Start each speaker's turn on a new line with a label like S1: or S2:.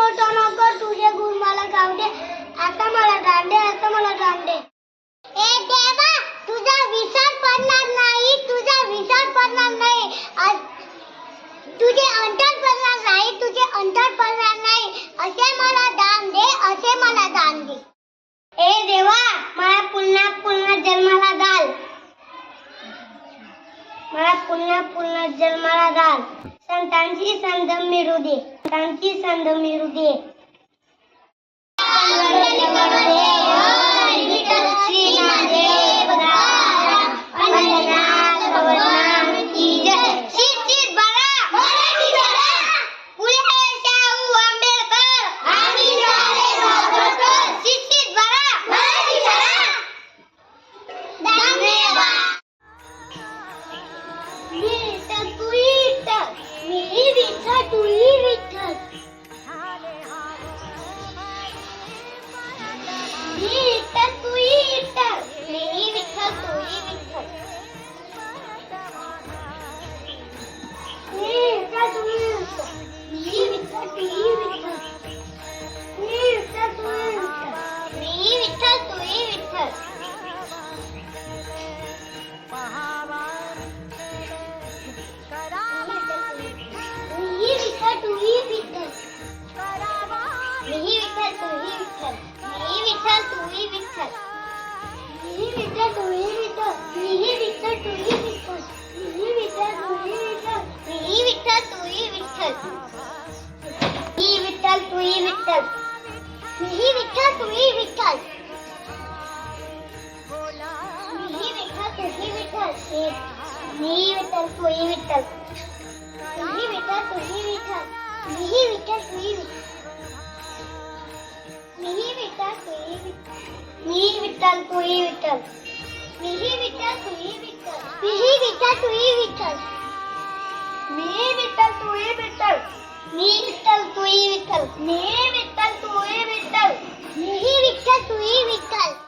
S1: मोठं नको तुझे गुण मला गाव दे. आता मला दांडे आता मला दांडे ए देवा तुझा विसर पडणार नाही तुझा विसर पडणार नाही. तुझे अंतर पडणार नाही तुझे अंतर पडणार नाही. असे मला दान दे असे मला दान दे. ए देवा मला पुन्हा पुन्हा जन्माला घाल. मला पुन्हा पुन्हा जन्माला घाल. संतांची संध मिळू दे. 当地产的米粒。मीही विठ्ठल तूही विठ्ठल मीही विठ्ठल तूही विठ्ठल मीही विठ्ठल तूही विठ्ठल मीही विठ्ठल तूही विठ्ठल मीही विठ्ठल तूही विठ्ठल मीही विठ्ठल तूही विठ्ठल मी विठ्ठल तूही विठ्ठल मीही विठ्ठल तूही विठ्ठल मीही विठ्ठल तूही विठ्ठल मीही विठ्ठल तूही विठ्ठल मीही विठ्ठल तूही विठ्ठल मीही विठ्ठल तूही विठ्ठल तुई विठ्ठल. मीही विठ्ठल तूही विठ्ठल. मीही विठ्ठल तूही विठ्ठल. मीही विठ्ठल तूही विठ्ठल. मी विठ्ठल तूही विठ्ठल. मीही विठ्ठल तूही विठ्ठल. मीही विठ्ठल तूही विठ्ठल.